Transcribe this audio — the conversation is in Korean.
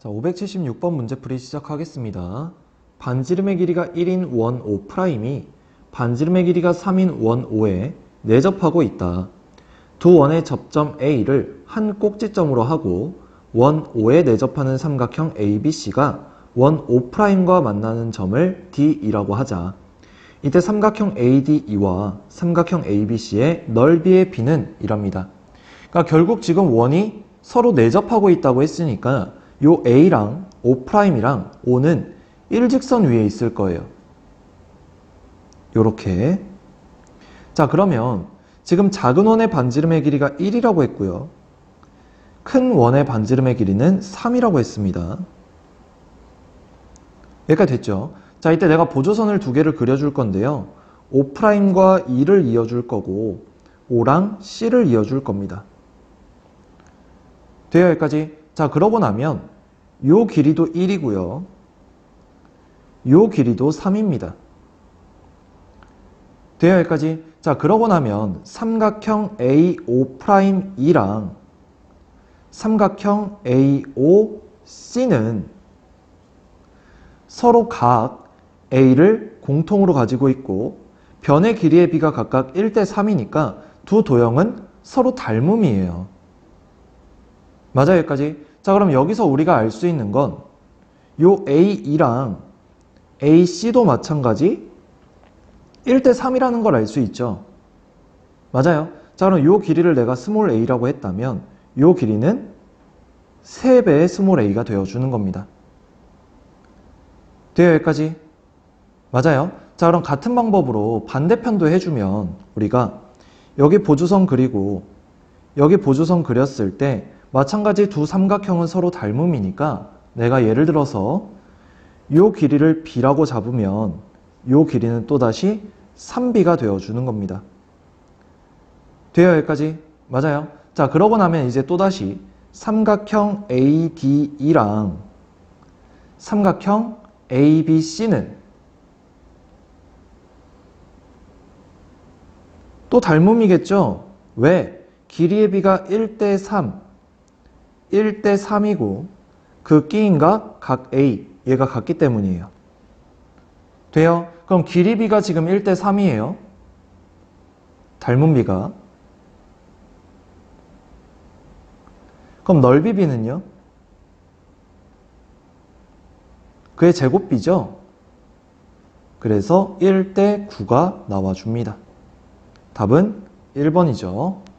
자, 576번 문제풀이 시작하겠습니다. 반지름의 길이가 1인 원 5'이 반지름의 길이가 3인 원 5에 내접하고 있다. 두 원의 접점 A를 한 꼭지점으로 하고 원 5에 내접하는 삼각형 ABC가 원 5'과 만나는 점을 D이라고 하자. 이때 삼각형 ADE와 삼각형 ABC의 넓이의 B는 이랍니다. 그러니까 결국 지금 원이 서로 내접하고 있다고 했으니까 요 A랑 O'이랑 O는 일직선 위에 있을 거예요. 요렇게. 자, 그러면 지금 작은 원의 반지름의 길이가 1이라고 했고요. 큰 원의 반지름의 길이는 3이라고 했습니다. 여기까지 됐죠? 자, 이때 내가 보조선을 두 개를 그려줄 건데요. O'과 E를 이어줄 거고 O랑 C를 이어줄 겁니다. 돼요, 여기까지? 자, 그러고 나면 요 길이도 1이고요. 요 길이도 3입니다. 돼요, 여기까지? 자, 그러고 나면 삼각형 AO'E랑 삼각형 AOC는 서로 각 A를 공통으로 가지고 있고 변의 길이의 비가 각각 1대 3이니까 두 도형은 서로 닮음이에요. 맞아요, 여기까지? 자, 그럼 여기서 우리가 알 수 있는 건 요 A2랑 AC도 마찬가지 1대 3이라는 걸 알 수 있죠. 맞아요. 자, 그럼 요 길이를 내가 스몰 a라고 했다면 요 길이는 3배의 스몰 a가 되어주는 겁니다. 돼요, 여기까지? 맞아요. 자, 그럼 같은 방법으로 반대편도 해주면 우리가 여기 보조선 그리고 여기 보조선 그렸을 때 마찬가지 두 삼각형은 서로 닮음이니까 내가 예를 들어서 요 길이를 b라고 잡으면 요 길이는 또다시 3b가 되어주는 겁니다. 돼요, 여기까지? 맞아요. 자, 그러고 나면 이제 또다시 삼각형 ADE랑 삼각형 ABC는 또 닮음이겠죠? 왜? 길이의 비가 1대 3, 1대 3이고 그 끼인가 각 A, 얘가 같기 때문이에요. 돼요? 그럼 길이 비가 지금 1대 3이에요. 닮은 비가. 그럼 넓이 비는요? 그의 제곱비죠? 그래서 1대 9가 나와줍니다. 답은 1번이죠.